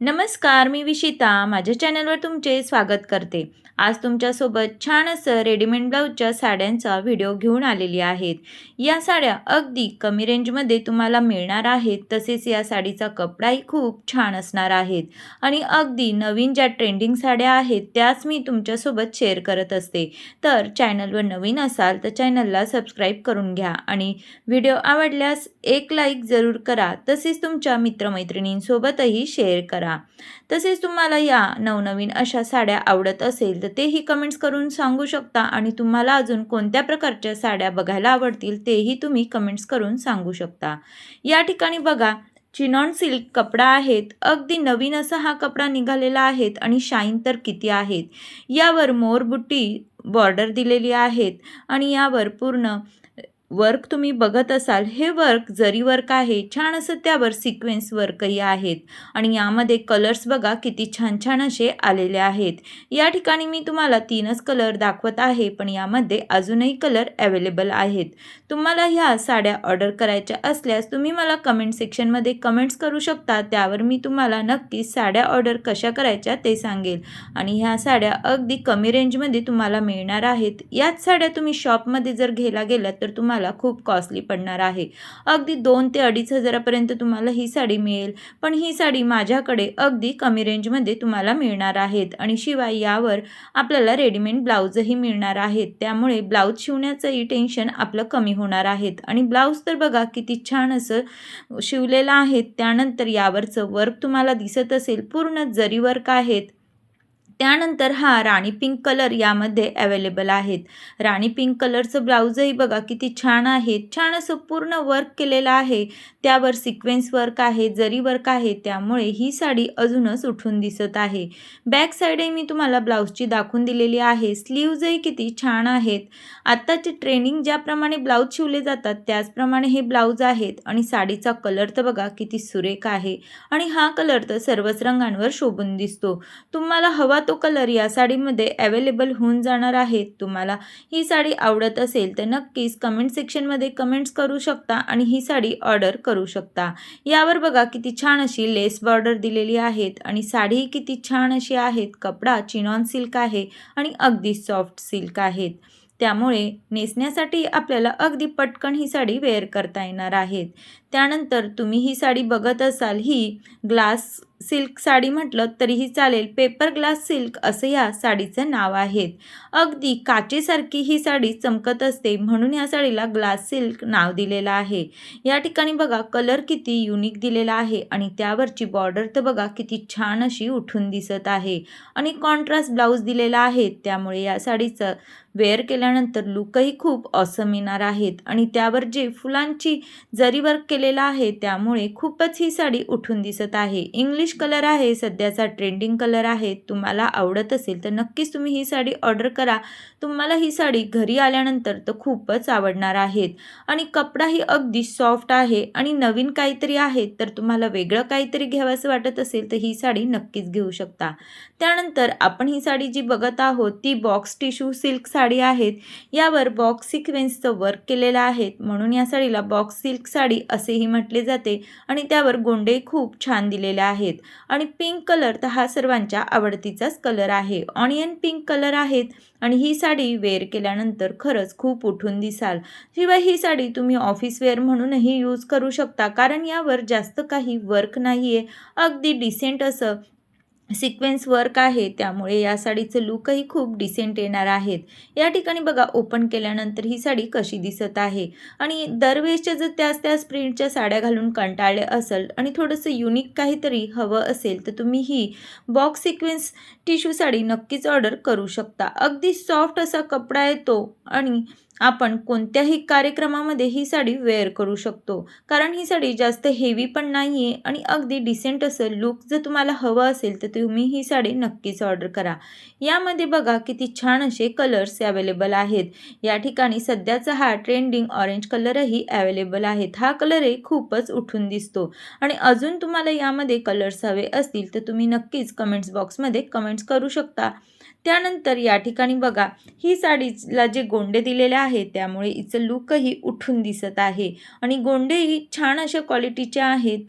नमस्कार मी विशिता. माझ्या चॅनलवर तुमचे स्वागत करते. आज तुमच्यासोबत छान असं रेडीमेड ब्लाऊजच्या साड्यांचा व्हिडिओ घेऊन आलेली आहेत. या साड्या अगदी कमी रेंजमध्ये तुम्हाला मिळणार आहेत तसेच या साडीचा कपडाही खूप छान असणार आहेत. आणि अगदी नवीन ज्या ट्रेंडिंग साड्या आहेत त्याच मी तुमच्यासोबत शेअर करत असते. तर चॅनलवर नवीन असाल तर चॅनलला सबस्क्राईब करून घ्या आणि व्हिडिओ आवडल्यास एक लाईक जरूर करा. तसेच तुमच्या मित्रमैत्रिणींसोबतही शेअर करा. तसेच तुम्हाला या नवनवीन अशा साड्या आवडत असेल तर तेही कमेंट्स करून सांगू शकता आणि तुम्हाला अजून कोणत्या प्रकारच्या साड्या बघायला आवडतील तेही तुम्ही कमेंट्स करून सांगू शकता. या ठिकाणी बघा चिनॉन सिल्क कपडा आहेत. अगदी नवीन असा हा कपडा निघालेला आहेत आणि शाईन तर किती आहेत. यावर मोरबुट्टी बॉर्डर दिलेली आहेत आणि यावर पूर्ण वर्क तुम्ही बघत असाल हे वर्क जरी वर्क आहे छान असं त्यावर सिक्वेन्स वर्कही आहेत. आणि यामध्ये कलर्स बघा किती छान छान असे आलेले आहेत. या ठिकाणी मी तुम्हाला तीनच कलर दाखवत आहे पण यामध्ये अजूनही कलर अवेलेबल आहेत. तुम्हाला ह्या साड्या ऑर्डर करायच्या असल्यास तुम्ही मला कमेंट सेक्शनमध्ये कमेंट्स करू शकता. त्यावर मी तुम्हाला नक्कीच साड्या ऑर्डर कशा करायच्या ते सांगेल. आणि ह्या साड्या अगदी कमी रेंजमध्ये तुम्हाला मिळणार आहेत. याच साड्या तुम्ही शॉपमध्ये जर घ्यायला गेलात तर तुम्हाला तुम्हाला खूप कॉस्टली पडणार आहे. अगदी दोन ते अडीच हजारापर्यंत तुम्हाला ही साडी मिळेल. पण ही साडी माझ्याकडे अगदी कमी रेंजमध्ये तुम्हाला मिळणार आहेत. आणि शिवाय यावर आपल्याला रेडीमेड ब्लाऊजही मिळणार आहेत. त्यामुळे ब्लाऊज शिवण्याचंही टेन्शन आपलं कमी होणार आहेत. आणि ब्लाऊज तर बघा किती छान असं शिवलेलं आहे. त्यानंतर यावरचं वर्क तुम्हाला दिसत असेल. पूर्ण जरी वर्क आहेत. त्यानंतर हा राणी पिंक कलर यामध्ये अवेलेबल आहेत. राणी पिंक कलरचं ब्लाऊजही बघा किती छान आहे. छान असं पूर्ण वर्क केलेलं आहे. त्यावर सिक्वेन्स वर्क आहे जरी वर्क आहे त्यामुळे ही साडी अजूनच उठून दिसत आहे. बॅक साईडही मी तुम्हाला ब्लाऊजची दाखवून दिलेली आहे. स्लीव्जही किती छान आहेत. आत्ताचे ट्रेनिंग ज्याप्रमाणे ब्लाऊज शिवले जातात त्याचप्रमाणे हे ब्लाऊज आहेत. आणि साडीचा कलर तर बघा किती सुरेख आहे. आणि हा कलर तर सर्वच रंगांवर शोभून दिसतो. तुम्हाला हवा तो कलर या साडीमध्ये अवेलेबल होऊन जाणार आहे. तुम्हाला ही साडी आवडत असेल तर नक्कीच कमेंट सेक्शनमध्ये कमेंट्स करू शकता आणि ही साडी ऑर्डर करू शकता. यावर बघा किती छान अशी लेस बॉर्डर दिलेली आहेत आणि साडीही किती छान अशी आहेत. कपडा चिनॉन सिल्क आहे आणि अगदी सॉफ्ट सिल्क आहेत. त्यामुळे नेसण्यासाठी आपल्याला अगदी पटकन ही साडी वेअर करता येणार आहेत. त्यानंतर तुम्ही ही साडी बघत असाल ही ग्लास सिल्क साडी म्हटलं तरीही चालेल. पेपर ग्लास सिल्क असं या साडीचं नाव आहेत अगदी काचेसारखी ही साडी चमकत असते म्हणून या साडीला ग्लास सिल्क नाव दिलेलं आहे. या ठिकाणी बघा कलर किती युनिक दिलेला आहे आणि त्यावरची बॉर्डर तर बघा किती छान अशी उठून दिसत आहे. आणि कॉन्ट्रास्ट ब्लाऊज दिलेला आहे त्यामुळे या साडीचं वेअर केल्यानंतर लुकही खूप ऑसम येणार आहेत. आणि त्यावर जे फुलांची जरी वर्क केलेला आहे त्यामुळे खूपच ही साडी उठून दिसत आहे. इंग्लिश कलर आहे सध्याचा ट्रेंडिंग कलर आहे. तुम्हाला आवडत असेल तर नक्कीच तुम्ही ही साडी ऑर्डर करा. तुम्हाला ही साडी घरी आल्यानंतर तर खूपच आवडणार आहेत. आणि कपडाही अगदी सॉफ्ट आहे आणि नवीन काहीतरी आहे तर तुम्हाला वेगळं काहीतरी घ्यावंसं वाटत असेल तर ही साडी नक्कीच घेऊ शकता. त्यानंतर आपण ही साडी जी बघत आहोत ती box tissue silk sari sari आहेत यावर बॉक्स सिक्वेन्सचं वर्क केलेलं आहे. म्हणून या साडीला बॉक्स सिल्क साडी असेही म्हटले जाते आणि त्यावर गोंडे खूप छान दिलेले आहेत. आणि पिंक कलर तर हा सर्वांच्या आवडतीचाच कलर आहे. ऑनियन पिंक कलर आहेत आणि ही साडी वेअर केल्यानंतर खरंच खूप उठून दिसाल. शिवाय ही साडी तुम्ही ऑफिस वेअर म्हणूनही यूज करू शकता कारण यावर जास्त काही वर्क नाही आहे अगदी डिसेंट असं सिक्वेन्स वर्क आहे त्यामुळे या साडीचं लुकही खूप डिसेंट येणार आहेत. या ठिकाणी बघा ओपन केल्यानंतर ही साडी कशी दिसत आहे. आणि दरवेळेसच्या जर त्याच त्याच प्रिंटच्या साड्या घालून कंटाळले असेल आणि थोडंसं युनिक काहीतरी हवं असेल तर तुम्ही ही बॉक्स सिक्वेन्स टिश्यू साडी नक्कीच ऑर्डर करू शकता. अगदी सॉफ्ट असा कपडा येतो आणि आपण कोणत्याही कार्यक्रमामध्ये ही साडी वेअर करू शकतो. कारण ही साडी जास्त हेवी पण नाही आहे आणि अगदी डिसेंट असं लुक जर तुम्हाला हवं असेल तर तुम्ही ही साडी नक्कीच ऑर्डर करा. यामध्ये बघा किती छान असे कलर्स अवेलेबल आहेत. या ठिकाणी सध्याचा हा ट्रेंडिंग ऑरेंज कलरही अवेलेबल आहेत. हा कलरही खूपच उठून दिसतो. आणि अजून तुम्हाला यामध्ये कलर्स हवे असतील तर तुम्ही नक्कीच कमेंट्स बॉक्समध्ये कमेंट्स करू शकता. त्यानंतर या ठिकाणी बघा ही साडीला जे गोंडे दिलेले आहेत त्यामुळे हिचं लुकही उठून दिसत आहे. आणि गोंडेही छान अशा क्वालिटीचे आहेत.